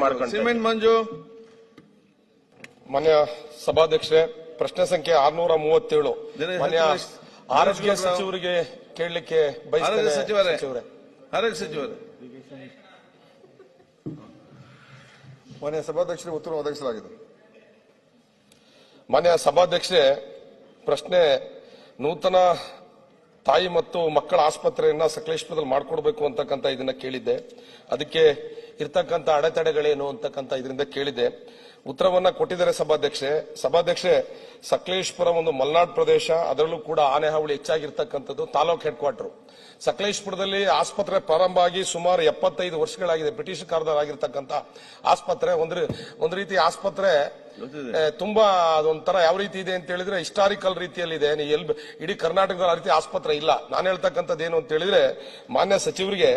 Cement ಮಂಜು. ಮಾನ್ಯ ಸಭಾಧ್ಯಕ್ಷರೇ ಪ್ರಶ್ನೆ ಸಂಖ್ಯೆ ಆರ್ನೂರ ಮೂವತ್ತೇಳು. ಮಾನ್ಯ ಆರೋಗ್ಯ. ಸಚಿವರಿಗೆ ಕೇಳಲಿಕ್ಕೆ ಬಯಸ್ತೇನೆ ಸಚಿವರೇ. ಆರೋಗ್ಯ ಸಚಿವರೇ. ಮಾನ್ಯ ಸಭಾಧ್ಯಕ್ಷರಿಗೆ ಉತ್ತರ ಒದಗಿಸಲಾಗಿದೆ. ಮಾನ್ಯ ಸಭಾಧ್ಯಕ್ಷರೇ ಪ್ರಶ್ನೆ ನೂತನ ತಾಯಿ ಮತ್ತು ಮಕ್ಕಳ ಆಸ್ಪತ್ರೆಯನ್ನ ಸಕಲೇಶ್ಪುರದಲ್ಲಿ ಮಾಡಿಕೊಡ್ಬೇಕು ಅಂತಕ್ಕಂಥ ಇದನ್ನ ಕೇಳಿದ್ದೆ. ಅದಕ್ಕೆ ಇರ್ತಕ್ಕಂಥ ಅಡೆತಡೆಗಳೇನು ಅಂತಕ್ಕಂಥ ಇದರಿಂದ ಕೇಳಿದ್ದೆ ಉತ್ತರವನ್ನ ಕೊಟ್ಟಿದ್ದಾರೆ ಸಭಾಧ್ಯಕ್ಷೆ. ಸಭಾಧ್ಯಕ್ಷೆ ಸಕಲೇಶ್ಪುರ ಒಂದು ಮಲ್ನಾಡ್ ಪ್ರದೇಶ ಅದರಲ್ಲೂ ಕೂಡ ಆನೆ ಹಾವಳಿ ಹೆಚ್ಚಾಗಿರ್ತಕ್ಕಂಥದ್ದು ತಾಲೂಕ್ ಹೆಡ್ ಕ್ವಾರ್ಟರ್ ಸಕಲೇಶ್ಪುರದಲ್ಲಿ ಆಸ್ಪತ್ರೆ ಪ್ರಾರಂಭ ಆಗಿ ಸುಮಾರು ಎಪ್ಪತ್ತೈದು ವರ್ಷಗಳಾಗಿದೆ ಬ್ರಿಟಿಷ್ ಕಾಲದಲ್ಲಾಗಿರ್ತಕ್ಕಂಥ ಆಸ್ಪತ್ರೆ. ಒಂದು ಒಂದು ರೀತಿ ಆಸ್ಪತ್ರೆ ತುಂಬಾ ಅದೊಂಥರ ಯಾವ ರೀತಿ ಇದೆ ಅಂತ ಹೇಳಿದ್ರೆ ಹಿಸ್ಟಾರಿಕಲ್ ರೀತಿಯಲ್ಲಿ ಇದೆ ಎಲ್ಲಿ ಎಲ್ ಇಡೀ ಕರ್ನಾಟಕದಲ್ಲಿ ಆ ರೀತಿ ಆಸ್ಪತ್ರೆ ಇಲ್ಲ. ನಾನು ಹೇಳ್ತಕ್ಕಂಥದ್ದು ಏನು ಅಂತ ಹೇಳಿದ್ರೆ ಮಾನ್ಯ ಸಚಿವರಿಗೆ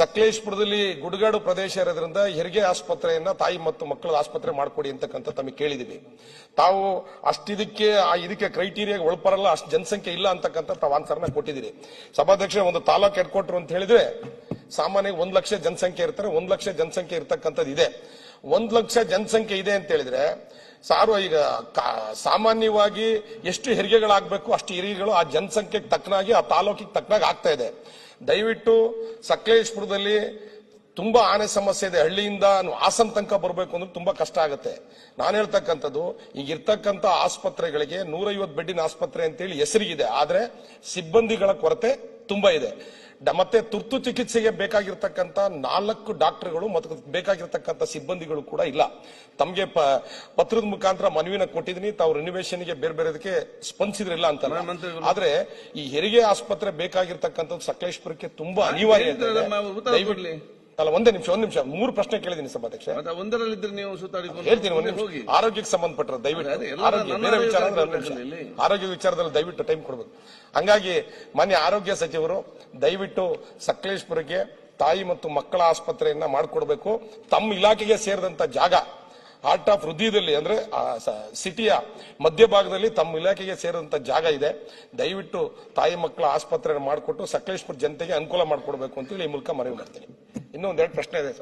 ಸಕಲೇಶ್ಪುರದಲ್ಲಿ ಗುಡ್ಗಾಡು ಪ್ರದೇಶ ಇರೋದ್ರಿಂದ ಹೆರಿಗೆ ಆಸ್ಪತ್ರೆಯನ್ನ ತಾಯಿ ಮತ್ತು ಮಕ್ಕಳ ಆಸ್ಪತ್ರೆ ಮಾಡ್ಕೊಡಿ ಅಂತಕ್ಕಂಥ ತಮಗೆ ಕೇಳಿದೀವಿ ತಾವು ಅಷ್ಟಿದಕ್ಕೆ ಇದಕ್ಕೆ ಕ್ರೈಟೀರಿಯಾಗೆ ಒಳಪರಲ್ಲ, ಅಷ್ಟು ಜನಸಂಖ್ಯೆ ಇಲ್ಲ ಅಂತಕ್ಕಂಥ ತಾವು ಆನ್ಸರ್ನ ಕೊಟ್ಟಿದ್ದೀರಿ ಸಭಾಧ್ಯಕ್ಷ ಒಂದು ತಾಲೂಕು ಹೆಡ್ ಕ್ವಾರ್ಟರ್ ಅಂತ ಹೇಳಿದ್ರೆ ಸಾಮಾನ್ಯ ಒಂದು ಲಕ್ಷ ಜನಸಂಖ್ಯೆ ಇರ್ತಾರೆ, ಒಂದು ಲಕ್ಷ ಜನಸಂಖ್ಯೆ ಇರ್ತಕ್ಕಂಥದ್ದು ಇದೆ. ಒಂದು ಲಕ್ಷ ಜನಸಂಖ್ಯೆ ಇದೆ ಅಂತ ಹೇಳಿದ್ರೆ, ಸಾರು ಈಗ ಸಾಮಾನ್ಯವಾಗಿ ಎಷ್ಟು ಹೆರಿಗೆಗಳಾಗಬೇಕು, ಅಷ್ಟು ಹೆರಿಗೆಗಳು ಆ ಜನಸಂಖ್ಯೆಗೆ ತಕ್ಕನಾಗಿ, ಆ ತಾಲೂಕಿಗೆ ತಕ್ಕನಾಗಿ ಆಗ್ತಾ ಇದೆ. ದಯವಿಟ್ಟು ಸಕಲೇಶ್ಪುರದಲ್ಲಿ ತುಂಬಾ ಆನೆ ಸಮಸ್ಯೆ ಇದೆ. ಹಳ್ಳಿಯಿಂದ ಹಾಸನ ತನಕ ಬರಬೇಕು ಅಂದ್ರೆ ತುಂಬಾ ಕಷ್ಟ ಆಗುತ್ತೆ. ನಾನು ಹೇಳ್ತಕ್ಕಂಥದ್ದು ಈಗ ಇರ್ತಕ್ಕಂಥ ಆಸ್ಪತ್ರೆಗಳಿಗೆ ನೂರೈವತ್ತು ಬೆಡ್ಡಿನ ಆಸ್ಪತ್ರೆ ಅಂತೇಳಿ ಹೆಸರಿಗಿದೆ. ಆದ್ರೆ ಸಿಬ್ಬಂದಿಗಳ ಕೊರತೆ ತುಂಬಾ ಇದೆ. ಮತ್ತೆ ತುರ್ತು ಚಿಕಿತ್ಸೆಗೆ ಬೇಕಾಗಿರ್ತಕ್ಕಂಥ ನಾಲ್ಕು ಡಾಕ್ಟರ್ಗಳು ಮತ್ತು ಬೇಕಾಗಿರ್ತಕ್ಕಂಥ ಸಿಬ್ಬಂದಿಗಳು ಕೂಡ ಇಲ್ಲ. ತಮಗೆ ಪತ್ರದ ಮುಖಾಂತರ ಮನವಿನ ಕೊಟ್ಟಿದ್ದೀನಿ. ತಾವು ರಿನಿವೇಶನ್ಗೆ ಬೇರೆ ಬೇರೆದಕ್ಕೆ ಸ್ಪಂದಿಸಿದ್ರಿಲ್ಲ ಅಂತ ಆದ್ರೆ ಈ ಹೆರಿಗೆ ಆಸ್ಪತ್ರೆ ಬೇಕಾಗಿರ್ತಕ್ಕಂಥದ್ದು ಸಕಲೇಶ್ಪುರಕ್ಕೆ ತುಂಬಾ ಅನಿವಾರ್ಯ ಅಲ್ಲ ಒಂದೇ ನಿಮಿಷ ಒಂದ್ ನಿಮಿಷ. ಮೂರು ಪ್ರಶ್ನೆ ಕೇಳಿದೀನಿ ಸಭಾಧ್ಯಕ್ಷ. ಮತ್ತೆ ಒಂದರಲ್ಲಿದ್ರೆ ನೀವು ಸುತ್ತಾಡಿಕೊಂಡು ಹೇಳ್ತೀನಿ ಒಂದ್ ಹೋಗಿ. ನಿಮಿಷ ಆರೋಗ್ಯಕ್ಕೆ ಸಂಬಂಧಪಟ್ಟ ದಯವಿಟ್ಟು. ಎಲ್ಲ ಆರೋಗ್ಯ ನನ್ನ ಬೇರೆ ವಿಚಾರ ಆರೋಗ್ಯ ಅಂದ್ರೆ ಒಂದ್ ನಿಮಿಷ. ಇಲ್ಲಿ. ಆರೋಗ್ಯ ವಿಚಾರದಲ್ಲಿ ದಯವಿಟ್ಟು ಟೈಮ್ ಕೊಡಬೇಕು. ಹಂಗಾಗಿ ಮಾನ್ಯ ಆರೋಗ್ಯ ಸಚಿವರು ದಯವಿಟ್ಟು ಸಕಲೇಶ್ಪುರಕ್ಕೆ ತಾಯಿ ಮತ್ತು ಮಕ್ಕಳ ಆಸ್ಪತ್ರೆಯನ್ನ ಮಾಡಿಕೊಡ್ಬೇಕು. ತಮ್ಮ ಇಲಾಖೆಗೆ ಸೇರಿದಂತ ಜಾಗ ಹಾರ್ಟ್ ಆಫ್ ಹೃದಯದಲ್ಲಿ ಅಂದ್ರೆ ಆ ಸ- ಸಿಟಿಯ ಮಧ್ಯಭಾಗದಲ್ಲಿ ತಮ್ಮ ಇಲಾಖೆಗೆ ಸೇರಿದಂತ ಜಾಗ ಇದೆ. ದಯವಿಟ್ಟು ತಾಯಿ ಮಕ್ಕಳ ಆಸ್ಪತ್ರೆ ಮಾಡಿಕೊಟ್ಟು ಸಕಲೇಶ್ಪುರ ಜನತೆಗೆ ಅನುಕೂಲ ಮಾಡಿಕೊಡ್ಬೇಕು ಅಂತೇಳಿ ಈ ಮೂಲಕ ಮನವಿ ಮಾಡ್ತೀನಿ. ಇನ್ನೊಂದೆರಡು ಪ್ರಶ್ನೆ ಇದೆ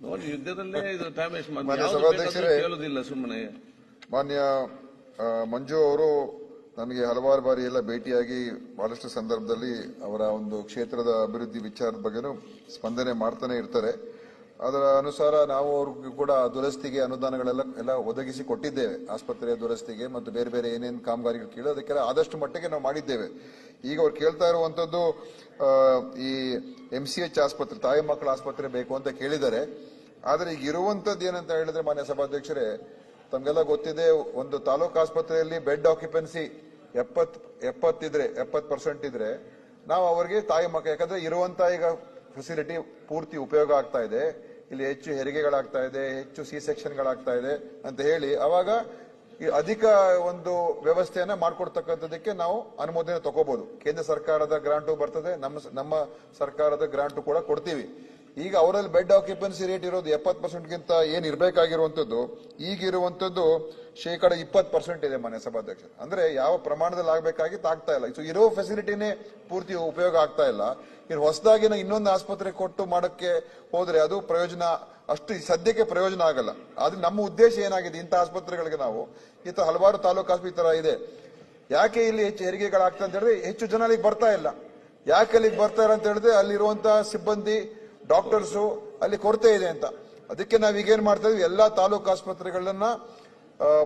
ನೋಡಿ ಯುದ್ಧದಲ್ಲೇ ಇದು ಟೈಮ್ ವೇಸ್ಟ್ ಮಾಡಿ ಮಾನ್ಯ ಯಾವ್ದು ಸಭಾಧ್ಯಕ್ಷರೇ. ಬೇಕಾದ್ರೂ ಕೇಳೋದಿಲ್ಲ ಸುಮ್ಮನೆ. ಮಾನ್ಯ ಆ, ಮಂಜು ಅವರು ನನಗೆ ಹಲವಾರು ಬಾರಿ ಎಲ್ಲ ಭೇಟಿಯಾಗಿ ಬಹಳಷ್ಟು ಸಂದರ್ಭದಲ್ಲಿ ಅವರ ಒಂದು ಕ್ಷೇತ್ರದ ಅಭಿವೃದ್ಧಿ ವಿಚಾರದ ಬಗ್ಗೆನೂ ಸ್ಪಂದನೆ ಮಾಡ್ತಾನೆ ಇರ್ತಾರೆ. ಅದರ ಅನುಸಾರ ನಾವು ಅವ್ರಿಗೂ ಕೂಡ ದುರಸ್ತಿಗೆ ಅನುದಾನಗಳೆಲ್ಲ ಎಲ್ಲ ಒದಗಿಸಿ ಕೊಟ್ಟಿದ್ದೇವೆ. ಆಸ್ಪತ್ರೆಯ ದುರಸ್ತಿಗೆ ಮತ್ತು ಬೇರೆ ಬೇರೆ ಏನೇನು ಕಾಮಗಾರಿಗಳು ಕೇಳೋ ಅದಕ್ಕೆಲ್ಲ ಆದಷ್ಟು ಮಟ್ಟಿಗೆ ನಾವು ಮಾಡಿದ್ದೇವೆ. ಈಗ ಅವ್ರು ಕೇಳ್ತಾ ಇರುವಂತದ್ದು ಈ ಎಂ ಸಿ ಎಚ್ ಆಸ್ಪತ್ರೆ, ತಾಯಿ ಮಕ್ಕಳ ಆಸ್ಪತ್ರೆ ಬೇಕು ಅಂತ ಕೇಳಿದ್ದಾರೆ. ಆದರೆ ಈಗ ಇರುವಂತದ್ದು ಏನಂತ ಹೇಳಿದ್ರೆ ಮಾನ್ಯ ಸಭಾಧ್ಯಕ್ಷರೇ, ತಮಗೆಲ್ಲ ಗೊತ್ತಿದೆ, ಒಂದು ತಾಲೂಕು ಆಸ್ಪತ್ರೆಯಲ್ಲಿ ಬೆಡ್ ಆಕ್ಯುಪೆನ್ಸಿ ಎಪ್ಪತ್, ಎಪ್ಪತ್ತಿದ್ರೆ, ಎಪ್ಪತ್ತು ಪರ್ಸೆಂಟ್ ಇದ್ರೆ ನಾವು ಅವರಿಗೆ ತಾಯಿ ಮಕ್ಕಳು ಯಾಕಂದ್ರೆ ಇರುವಂತ ಈಗ ಫೆಸಿಲಿಟಿ ಪೂರ್ತಿ ಉಪಯೋಗ ಆಗ್ತಾ ಇದೆ. ಇಲ್ಲಿ ಹೆಚ್ಚು ಹೆರಿಗೆಗಳಾಗ್ತಾ ಇದೆ, ಹೆಚ್ಚು ಸಿ ಸೆಕ್ಷನ್ಗಳಾಗ್ತಾ ಇದೆ ಅಂತ ಹೇಳಿ ಅವಾಗ ಈ ಅಧಿಕ ಒಂದು ವ್ಯವಸ್ಥೆಯನ್ನ ಮಾಡ್ಕೊಡ್ತಕ್ಕಂಥದಕ್ಕೆ ನಾವು ಅನುಮೋದನೆ ತಗೋಬಹುದು ಕೇಂದ್ರ ಸರ್ಕಾರದ ಗ್ರಾಂಟು ಬರ್ತದೆ, ನಮ್ಮ ನಮ್ಮ ಸರ್ಕಾರದ ಗ್ರಾಂಟು ಕೂಡ ಕೊಡ್ತೀವಿ. ಈಗ ಅವರಲ್ಲಿ ಬೆಡ್ ಆಕ್ಯುಪೆನ್ಸಿ ರೇಟ್ ಇರೋದು ಎಪ್ಪತ್ತು ಪರ್ಸೆಂಟ್ಗಿಂತ ಏನು ಇರಬೇಕಾಗಿರುವಂಥದ್ದು, ಈಗ ಇರುವಂತದ್ದು ಶೇಕಡ ಇಪ್ಪತ್ತು ಪರ್ಸೆಂಟ್ ಇದೆ ಮನೆ ಸಭಾಧ್ಯಕ್ಷ. ಅಂದ್ರೆ ಯಾವ ಪ್ರಮಾಣದಲ್ಲಿ ಆಗಬೇಕಾಗಿತ್ತು ಆಗ್ತಾ ಇಲ್ಲ. ಸೊ ಇರೋ ಫೆಸಿಲಿಟಿನೇ ಪೂರ್ತಿ ಉಪಯೋಗ ಆಗ್ತಾ ಇಲ್ಲ. ಇನ್ನು ಹೊಸದಾಗಿ ಇನ್ನೊಂದು ಆಸ್ಪತ್ರೆ ಕೊಟ್ಟು ಮಾಡೋಕ್ಕೆ ಹೋದರೆ ಅದು ಪ್ರಯೋಜನ, ಅಷ್ಟು ಸದ್ಯಕ್ಕೆ ಪ್ರಯೋಜನ ಆಗಲ್ಲ. ಆದ್ರೆ ನಮ್ಮ ಉದ್ದೇಶ ಏನಾಗಿದೆ? ಇಂಥ ಆಸ್ಪತ್ರೆಗಳಿಗೆ ನಾವು ಇಂಥ ಹಲವಾರು ತಾಲೂಕು ಆಸ್ಪತ್ರೆ ಥರ ಇದೆ. ಯಾಕೆ ಇಲ್ಲಿ ಹೆಚ್ಚು ಹೆರಿಗೆಗಳಾಗ್ತಾ ಅಂತ ಹೇಳಿದ್ರೆ, ಹೆಚ್ಚು ಜನ ಅಲ್ಲಿಗೆ ಬರ್ತಾ ಇಲ್ಲ. ಯಾಕೆ ಅಲ್ಲಿಗೆ ಬರ್ತಾರೆ ಅಂತ ಹೇಳಿದ್ರೆ, ಅಲ್ಲಿರುವಂತಹ ಸಿಬ್ಬಂದಿ ಡಾಕ್ಟರ್ಸು ಅಲ್ಲಿ ಕೊರತೆ ಇದೆ ಅಂತ. ಅದಕ್ಕೆ ನಾವ್ ಈಗೇನ್ ಮಾಡ್ತಾ ಇದ್ವಿ, ಎಲ್ಲಾ ತಾಲೂಕು ಆಸ್ಪತ್ರೆಗಳನ್ನ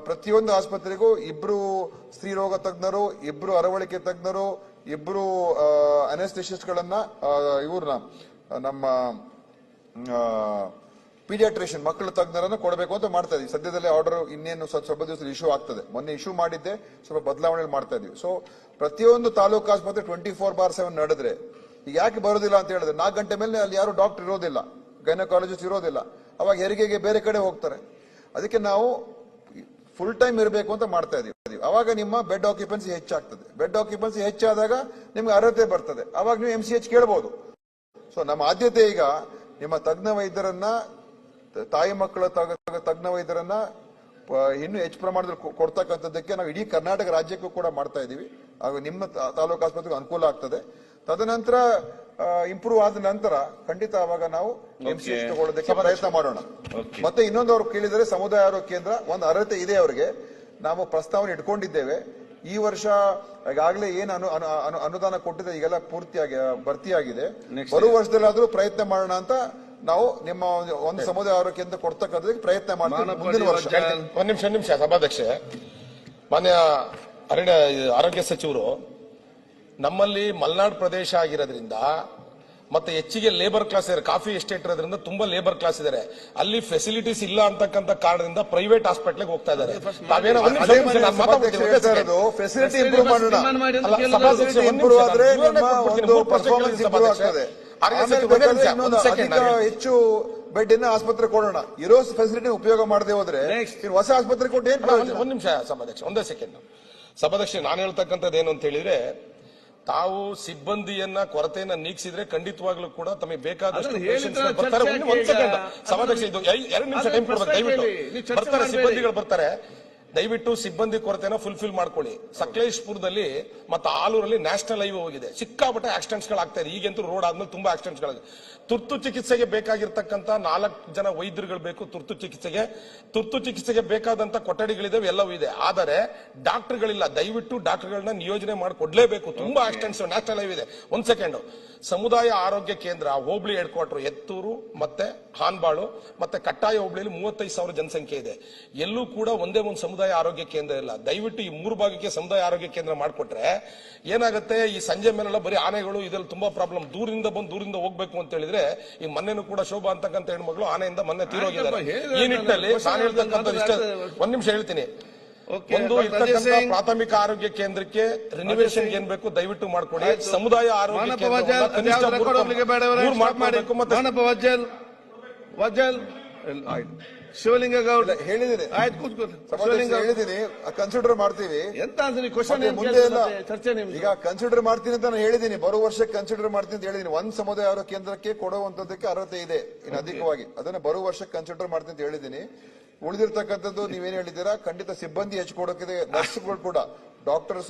ಪ್ರತಿಯೊಂದು ಆಸ್ಪತ್ರೆಗೂ ಇಬ್ರು ಸ್ತ್ರೀರೋಗ ತಜ್ಞರು, ಇಬ್ರು ಅರವಳಿಕೆ ತಜ್ಞರು, ಇಬ್ರು ಅನೆಸ್ಥೆಷಿಸ್ಟ್ಗಳನ್ನ ಇವ್ರನ್ನ, ನಮ್ಮ ಪೀಡಿಯಾಟ್ರಿಷಿಯನ್ ಮಕ್ಕಳ ತಜ್ಞರನ್ನ ಕೊಡಬೇಕು ಅಂತ ಮಾಡ್ತಾ ಸದ್ಯದಲ್ಲೇ ಆರ್ಡರ್ ಇನ್ನೇನು ಸ್ವಲ್ಪ ಸ್ವಲ್ಪ ದಿವಸ ಇಶ್ಯೂ ಆಗ್ತದೆ. ಮೊನ್ನೆ ಇಶ್ಯೂ ಮಾಡಿದ್ದೆ, ಸ್ವಲ್ಪ ಬದಲಾವಣೆ ಮಾಡ್ತಾ ಇದೀವಿ. ಸೊ ಪ್ರತಿಯೊಂದು ತಾಲೂಕು ಆಸ್ಪತ್ರೆ ಟ್ವೆಂಟಿ ಫೋರ್ ಬಾರ್ ಸೆವೆನ್ ನಡೆದ್ರೆ ಈಗ ಯಾಕೆ ಬರೋದಿಲ್ಲ ಅಂತ ಹೇಳಿದ್ರೆ ನಾಲ್ಕು ಗಂಟೆ ಮೇಲೆ ಅಲ್ಲಿ ಯಾರು ಡಾಕ್ಟರ್ ಇರೋದಿಲ್ಲ ಗೈನಕಾಲಜಿಸ್ಟ್ ಇರೋದಿಲ್ಲ. ಅವಾಗ ಹೆರಿಗೆಗೆ ಬೇರೆ ಕಡೆ ಹೋಗ್ತಾರೆ. ಅದಕ್ಕೆ ನಾವು ಫುಲ್ ಟೈಮ್ ಇರಬೇಕು ಅಂತ ಮಾಡ್ತಾ ಇದೀವಿ. ಅವಾಗ ನಿಮ್ಮ ಬೆಡ್ ಆಕ್ಯುಪೆನ್ಸಿ ಹೆಚ್ಚಾಗ್ತದೆ. ಬೆಡ್ ಆಕ್ಯುಪೆನ್ಸಿ ಹೆಚ್ಚಾದಾಗ ನಿಮ್ಗೆ ಅರ್ಹತೆ ಬರ್ತದೆ. ಅವಾಗ ನೀವು ಎಂ ಸಿ ಎಚ್ ಕೇಳಬಹುದು ಸೊ ನಮ್ಮ ಆದ್ಯತೆ ಈಗ ನಿಮ್ಮ ತಜ್ಞ ವೈದ್ಯರನ್ನ, ತಾಯಿ ಮಕ್ಕಳ ತಜ್ಞ ವೈದ್ಯರನ್ನ ಇನ್ನು ಹೆಚ್ಚು ಪ್ರಮಾಣದಲ್ಲಿ ಕೊಡ್ತಕ್ಕಂಥದ್ದಕ್ಕೆ ನಾವು ಇಡೀ ಕರ್ನಾಟಕ ರಾಜ್ಯಕ್ಕೂ ಕೂಡ ಮಾಡ್ತಾ ಇದೀವಿ ಹಾಗೂ ನಿಮ್ಮ ತಾಲೂಕು ಆಸ್ಪತ್ರೆಗೆ ಅನುಕೂಲ ಆಗ್ತದೆ. ತದನಂತರ ಇಂಪ್ರೂವ್ ಆದ ನಂತರ ಖಂಡಿತ ಅವಾಗ ನಾವು ಎಂಸಿಎಸ್. ತಗೊಳ್ಳೋದಕ್ಕೆ ಪ್ರಯತ್ನ ಮಾಡೋಣ. ಮತ್ತೆ ಇನ್ನೊಂದು ಅವ್ರು ಕೇಳಿದರೆ ಸಮುದಾಯ ಆರೋಗ್ಯ ಕೇಂದ್ರ ಒಂದು ಅರ್ಹತೆ ಇದೆ ಅವರಿಗೆ. ನಾವು ಪ್ರಸ್ತಾವನೆ ಇಟ್ಕೊಂಡಿದ್ದೇವೆ. ಈ ವರ್ಷ ಈಗಾಗಲೇ ಏನು ಅನು ಅನು- ಅನು- ಅನುದಾನ ಕೊಟ್ಟಿದೆ ಈಗೆಲ್ಲ ಪೂರ್ತಿಯಾಗಿ ಭರ್ತಿಯಾಗಿದೆ. ಬರುವ ವರ್ಷದಲ್ಲಾದ್ರೂ ಪ್ರಯತ್ನ ಮಾಡೋಣ ಅಂತ ನಾವು ನಿಮ್ಮ ಒಂದು- ಸಮುದಾಯ ಆರೋಗ್ಯ ಕೇಂದ್ರ ಕೊಡ್ತಕ್ಕಂಥದ್ದಕ್ಕೆ ಪ್ರಯತ್ನ ಮಾಡ್ತೀವಿ ಮುಂದಿನ ವರ್ಷ. ಒಂದ್ ನಿಮಿಷ ಒಂದ್ ನಿಮಿಷ ಸಭಾಧ್ಯಕ್ಷೆ. ಮಾನ್ಯ ಅರಣ್ಯ ಆರೋಗ್ಯ ಸಚಿವರು ನಮ್ಮಲ್ಲಿ ಮಲ್ನಾಡ್ ಪ್ರದೇಶ ಆಗಿರೋದ್ರಿಂದ ಮತ್ತೆ ಹೆಚ್ಚಿಗೆ ಲೇಬರ್ ಕ್ಲಾಸ್ ಇದೆ ಕಾಫಿ ಎಸ್ಟೇಟ್ ಇರೋದ್ರಿಂದ ತುಂಬಾ ಲೇಬರ್ ಕ್ಲಾಸ್ ಇದಾರೆ ಅಲ್ಲಿ ಫೆಸಿಲಿಟೀಸ್ ಇಲ್ಲ ಅಂತಕ್ಕಂಥ ಕಾರಣದಿಂದ ಪ್ರೈವೇಟ್ ಹಾಸ್ಪಿಟಲ್ ಹೋಗ್ತಾ ಇದ್ದಾರೆ. ಇರೋದು ಫೆಸಿಲಿಟಿ ಇಂಪ್ರೂವ್ ಮಾಡೋಣ. ಹೆಚ್ಚು ಬೆಡ್ ಇನ್ನ ಆಸ್ಪತ್ರೆ ಕೊಡೋಣ. ಇರೋ ಫೆಸಿಲಿಟಿ ಉಪಯೋಗ ಮಾಡದೆ ಹೋದ್ರೆ. ಹೊಸ ಆಸ್ಪತ್ರೆ ಕೊಟ್ಟು ಏನ್ ಒಂದ್ ನಿಮಿಷ ಸಭಾಧ್ಯಕ್ಷ ಒಂದೇ ಸೆಕೆಂಡ್ ಸಭಾಧ್ಯಕ್ಷ ನಾನು ಹೇಳ್ತಕ್ಕಂಥದ್ದು ಏನು ಅಂತ ಹೇಳಿದ್ರೆ ತಾವು ಸಿಬ್ಬಂದಿಯನ್ನ ಕೊರತೆಯನ್ನ ನೀಗಿಸಿದ್ರೆ ಖಂಡಿತವಾಗ್ಲೂ ಕೂಡ ತಮಗೆ ಬೇಕಾದಷ್ಟು ಬರ್ತಾರೆ. ಒಂದ್- ಸೆಕೆಂಡ್ ಸಭಾಧ್ಯಕ್ಷ ಇದು ಎರಡು ನಿಮಿಷ ಟೈಮ್ ಕೊಡ್ಬೇಕು ದಯವಿಟ್ಟು. ಬರ್ತಾರೆ ಸಿಬ್ಬಂದಿಗಳು ಬರ್ತಾರೆ. ದಯವಿಟ್ಟು ಸಿಬ್ಬಂದಿ ಕೊರತೆನ ಫುಲ್ಫಿಲ್ ಮಾಡ್ಕೊಳ್ಳಿ. ಸಕಲೇಶ್ಪುರದಲ್ಲಿ ಮತ್ತೆ ಆಲೂರಲ್ಲಿ ನ್ಯಾಷನಲ್ ಹೈವೇ ಹೋಗಿದೆ. ಸಿಕ್ಕಾಪಟ್ಟೆ ಆಕ್ಸಿಡೆಂಟ್ಸ್ ಆಗ್ತಾ ಇದೆ. ಈಗಂತೂ ರೋಡ್ ಆದ್ಮೇಲೆ ತುಂಬಾ ಆಕ್ಸಿಡೆಂಟ್ಸ್ ತುರ್ತು ಚಿಕಿತ್ಸೆಗೆ ಬೇಕಾಗಿರ್ತಕ್ಕಂಥ ನಾಲ್ಕು ಜನ ವೈದ್ಯರುಗಳು ಬೇಕು ತುರ್ತು ಚಿಕಿತ್ಸೆಗೆ. ತುರ್ತು ಚಿಕಿತ್ಸೆಗೆ ಬೇಕಾದಂತ ಕೊಠಡಿಗಳಿದಾವೆ, ಎಲ್ಲವೂ ಇದೆ. ಆದರೆ ಡಾಕ್ಟರ್ಗಳಿಲ್ಲ. ದಯವಿಟ್ಟು ಡಾಕ್ಟರ್ಗಳನ್ನ ನಿಯೋಜನೆ ಮಾಡಿಕೊಡ್ಲೇಬೇಕು. ತುಂಬಾ ಆಕ್ಸಿಡೆಂಟ್ಸ್ ನ್ಯಾಷನಲ್ ಹೈವೇ ಇದೆ. ಒಂದ್ ಸೆಕೆಂಡ್ ಸಮುದಾಯ ಆರೋಗ್ಯ ಕೇಂದ್ರ, ಹೋಬಳಿ ಹೆಡ್ ಕ್ವಾರ್ಟರ್ ಎತ್ತೂರು ಮತ್ತೆ ಹಾನ್ಬಾಳು ಮತ್ತೆ ಕಟ್ಟಾಯ ಹೋಬಳಿಯಲ್ಲಿ ಮೂವತ್ತೈದು ಸಾವಿರ ಜನಸಂಖ್ಯೆ ಇದೆ. ಎಲ್ಲೂ ಕೂಡ ಒಂದೇ ಒಂದು ಸಮುದಾಯ ಆರೋಗ್ಯ ಕೇಂದ್ರ ಇಲ್ಲ. ದಯವಿಟ್ಟು ಈ ಮೂರು ಭಾಗಕ್ಕೆ ಸಮುದಾಯ ಆರೋಗ್ಯ ಕೇಂದ್ರ ಮಾಡಿಕೊಟ್ರೆ ಏನಾಗುತ್ತೆ? ಈ ಸಂಜೆ ಮೇಲೆಲ್ಲ ಬರೀ ಆನೆಗಳು ಇದೆಲ್ಲ ತುಂಬಾ ಪ್ರಾಬ್ಲಮ್ ದೂರಿಂದ ಬಂದು ದೂರಿಂದ ಹೋಗ್ಬೇಕು ಅಂತ ಹೇಳಿದ್ರೆ ಈ ಮೊನ್ನೆನೂ ಕೂಡ ಶೋಭಾ ಅಂತಕ್ಕಂಥ ಹೆಣ್ಮಗಳು ಆನೆಯಿಂದ ಮೊನ್ನೆ ತೀರೋಗಿದ್ದಾರೆ. ಈ ನಿಟ್ಟಿನಲ್ಲಿ ನಾನು ಹೇಳ್ತಕ್ಕಂಥ ಒಂದ್ ನಿಮಿಷ ಹೇಳ್ತೀನಿ. ಒಂದು ಇರ್ತಕ್ಕಂಥ ಪ್ರಾಥಮಿಕ ಆರೋಗ್ಯ ಕೇಂದ್ರಕ್ಕೆ ರಿನೋವೇಷನ್ ಏನ್ ಬೇಕು ದಯವಿಟ್ಟು ಮಾಡ್ಕೊಡಿ ಸಮುದಾಯ ಆರೋಗ್ಯ ಕೇಂದ್ರ ಕನಿಷ್ಠ ಮತ್ತೆ ವಜಲ್ ವಜ್ಜಲ್ ಆಯ್ತು. ಶಿವಲಿಂಗ ಗೌಡ ಹೇಳಿದ್ದೀನಿ. ಆಯ್ತು ಕೂತ್ಕೊಳ್ಳಿ ಶಿವಲಿಂಗ ಹೇಳಿದ್ದೀನಿ ಕನ್ಸಿಡರ್ ಮಾಡ್ತೀವಿ. ಎಂತ ಅಂದ್ರೆ? ಕ್ವಶನ್ ಮುಂದೆ ಚರ್ಚೆ ಈಗ ಕನ್ಸಿಡರ್ ಮಾಡ್ತೀನಿ ಅಂತ ನಾನು ಹೇಳಿದ್ದೀನಿ ಬರೋ ವರ್ಷ ಕನ್ಸಿಡರ್ ಮಾಡ್ತೀನಿ ಅಂತ ಹೇಳಿದ್ದೀನಿ ಒಂದ್ ಸಮುದಾಯ ಆರೋಗ್ಯ ಕೇಂದ್ರಕ್ಕೆ ಕೊಡುವಂತದಕ್ಕೆ ಅರ್ಹತೆ ಇದೆ. ಇನ್ನು ಅಧಿಕವಾಗಿ. ಅದನ್ನ ಬರೋ ವರ್ಷ ಕನ್ಸಿಡರ್ ಮಾಡ್ತೀನಿ ಅಂತ ಹೇಳಿದ್ದೀನಿ ಉಳಿದಿರ್ತಕ್ಕಂಥದ್ದು ನೀವೇನ್ ಹೇಳಿದ್ದೀರಾ? ಖಂಡಿತ ಸಿಬ್ಬಂದಿ ಹೆಚ್ಚು ಕೊಡೋಕಿದೆ ನರ್ಸ್ಗಳು ಕೂಡ. ಡಾಕ್ಟರ್ಸ್